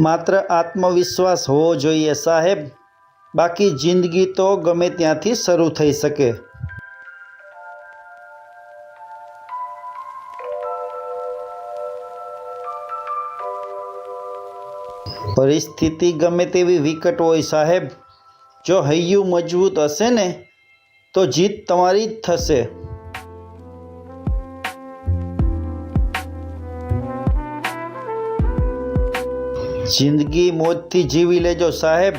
માત્ર આત્મવિશ્વાસ હોવો જોઈએ સાહેબ. બાકી જિંદગી તો ગમે ત્યાંથી શરૂ થઈ શકે. પરિસ્થિતિ ગમે તેવી વિકટ હોય સાહેબ. જો હૈયું મજબૂત હશે ને, તો જીત તમારી જ થશે. જિંદગી મોજથી જીવી લેજો સાહેબ.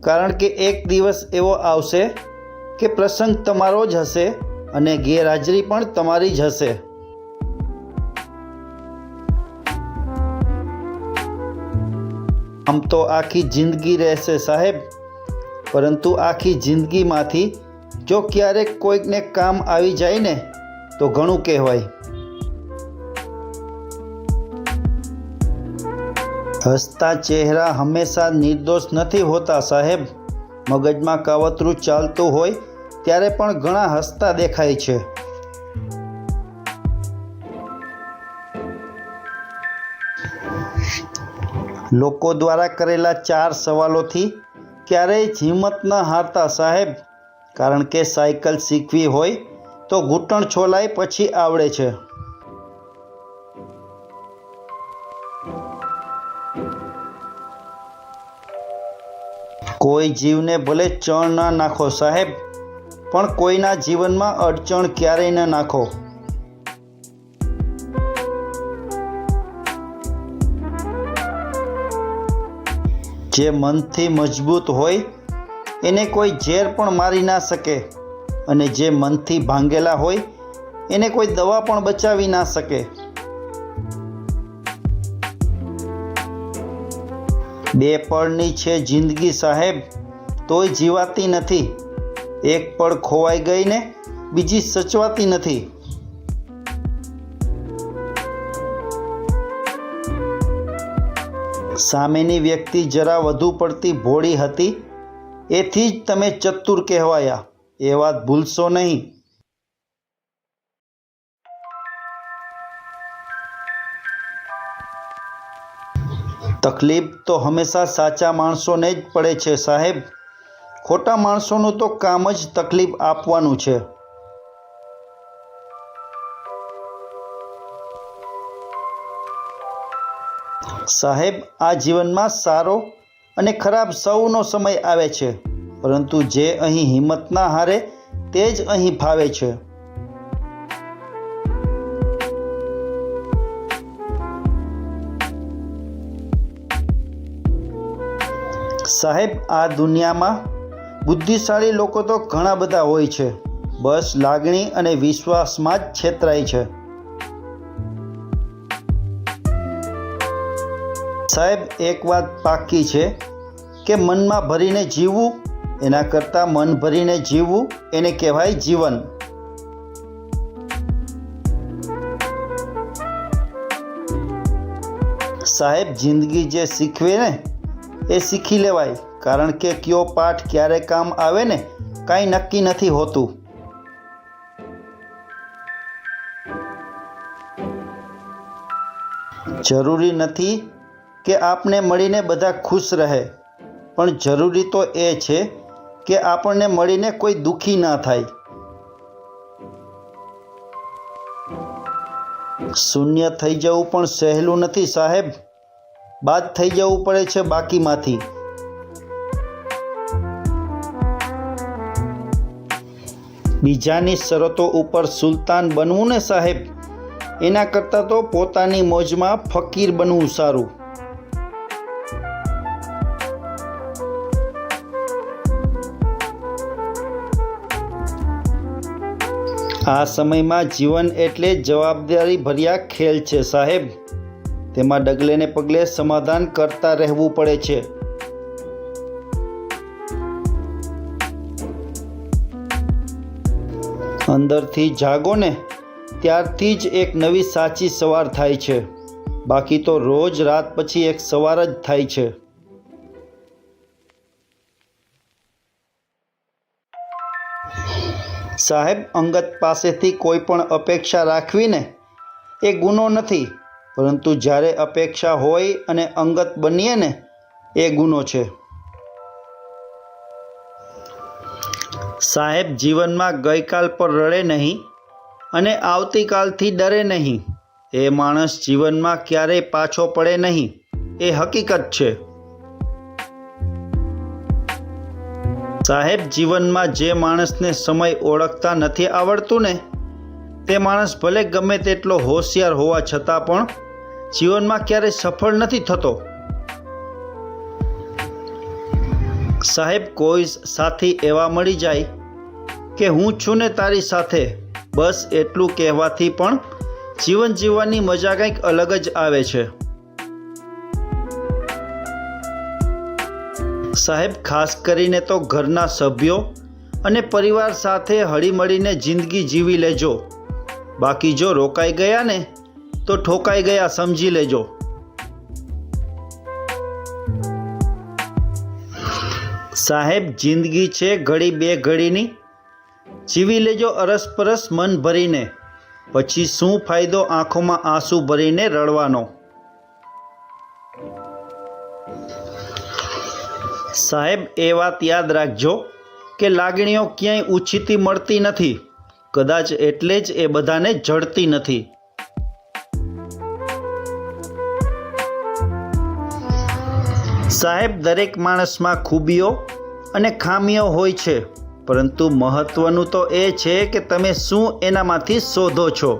કારણ કે એક દિવસ એવો આવશે કે પ્રસંગ તમારો જ હશે અને ગેરહાજરી પણ તમારી જ હશે. આમ તો આખી જિંદગી રહેશે સાહેબ. પરંતુ આખી જિંદગીમાંથી જો ક્યારેક કોઈકને કામ આવી જાય ને, તો ઘણું કહેવાય. હસતા ચહેરા હંમેશા નિર્દોષ નથી હોતા સાહેબ. મગજમાં કાવતરું ચાલતું હોય ત્યારે પણ ઘણા હસતા દેખાય છે. લોકો દ્વારા કરેલા ચાર સવાલોથી ક્યારેય હિંમત ન હારતા સાહેબ. કારણ કે સાયકલ શીખવી હોય તો ઘૂંટણ છોલાય પછી આવડે છે. કોઈ જીવને ભલે ચણ ના નાખો સાહેબ, પણ કોઈના જીવનમાં અડચણ ક્યારેય ન નાખો. જે મનથી મજબૂત હોય, એને કોઈ ઝેર પણ મારી ના શકે. અને જે મનથી ભાંગેલા હોય, એને કોઈ દવા પણ બચાવી ના શકે. બે પળની છે જિંદગી સાહેબ, તોય જીવાતી નથી. એક પળ ખોવાઈ ગઈ ને બીજી સચવાતી નથી. સામેની વ્યક્તિ જરા વધુ પડતી ભોળી હતી. એથી જ તમે ચતુર કહેવાયા. એ વાત ભૂલશો નહીં. તકલીફ તો હંમેશા સાચા માણસોને જ પડે છે, સાહેબ. ખોટા માણસોનું તો કામ જ તકલીફ આપવાનું છે. સાહેબ, આ જીવનમાં સારો અને ખરાબ સૌનો સમય આવે છે, પરંતુ જે અહીં હિંમત ના હારે, તે જ અહીં ફાવે છે. સાહેબ, આ દુનિયામાં બુદ્ધિશાળી લોકો તો ઘણા બધા હોય છે. બસ, લાગણી અને વિશ્વાસમાં જ છેતરાય છે. સાહેબ, એક વાત પાકી છે કે મનમાં ભરીને જીવવું, એના કરતાં મન ભરીને જીવવું, એને કહેવાય જીવન. સાહેબ, જિંદગી જે શીખવે ને એ શીખી લેવાય. કારણ કે કયો પાઠ ક્યારે કામ આવે ને કાંઈ નક્કી નથી હોતું. જરૂરી નથી કે આપને મળીને બધા ખુશ રહે. પણ જરૂરી તો એ છે કે આપણને મળીને કોઈ દુઃખી ના થાય. શૂન્ય થઈ જવું પણ સહેલું નથી સાહેબ. બાદ થઈ જવું પડે છે બાકીમાંથી. બીજાની શરતો ઉપર સુલતાન બનવું ને સાહેબ? એના કરતાં તો પોતાની મોજમાં ફકીર બનવું સારું. આ સમયમાં જીવન એટલે જવાબદારી ભર્યા ખેલ છે સાહેબ. તેમાં ડગલે ને પગલે સમાધાન કરતા રહેવું પડે છે. અંદરથી જાગો ને, ત્યારથી જ એક નવી સાચી સવાર થાય છે. બાકી તો રોજ રાત પછી એક સવાર જ થાય છે. સાહેબ, અંગત પાસેથી કોઈ પણ અપેક્ષા રાખવીને એ ગુનો નથી. પરંતુ જ્યારે અપેક્ષા હોય અને અંગત બનીએ ને, એ ગુનો છે. સાહેબ જીવનમાં ગઈકાલ પર રડે નહીં અને આવતીકાલથી ડરે નહીં. એ માણસ જીવનમાં ક્યારેય પાછો પડે નહીં. એ હકીકત છે. સાહેબ જીવનમાં જે માણસને સમય ઓળખતા નથી આવડતું ને, તે માણસ ભલે ગમે તેટલો હોશિયાર હોવા છતાં પણ જીવનમાં ક્યારેય સફળ નથી થતો. સાહેબ, કોઈ સાથી એવા મળી જાય કે હું છું ને તારી સાથે. બસ એટલું કહેવાથી પણ જીવન જીવવાની મજા કંઈક અલગ જ આવે છે. સાહેબ, ખાસ કરીને તો ઘરના સભ્યો અને પરિવાર સાથે હળીમળીને જિંદગી જીવી લેજો. બાકી જો રોકાઈ ગયા ને તો ઠોકાઈ ગયા, સમજી લેજો. સાહેબ, જિંદગી છે ઘડી બે ઘડીની. જીવી લેજો અરસપરસ મન ભરીને. પછી શું ફાયદો આંખોમાં આંસુ ભરીને રડવાનો? સાહેબ, એ વાત યાદ રાખજો કે લાગણીઓ ક્યાંય ઉછીતી મળતી નથી. કદાચ એટલે જ એ બધાને જડતી નથી. સાહેબ, દરેક માણસમાં ખૂબીઓ અને ખામીઓ હોય છે, પરંતુ મહત્વનું તો એ છે કે તમે શું એનામાંથી શોધો છો?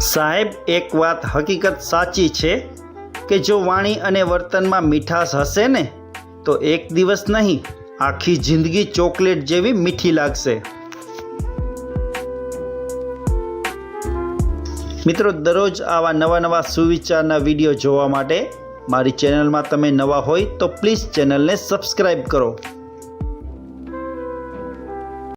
સાહેબ, એક વાત હકીકત સાચી છે કે જો વાણી અને વર્તનમાં મીઠાશ હશે ને, તો એક દિવસ નહીં, આખી જિંદગી ચોકલેટ જેવી મીઠી લાગશે. મિત્રો, દરરોજ આવા નવા નવા સુવિચારના વીડિયો જોવા માટે મારી ચેનલમાં તમે નવા હોય તો પ્લીઝ ચેનલને સબસ્ક્રાઈબ કરો.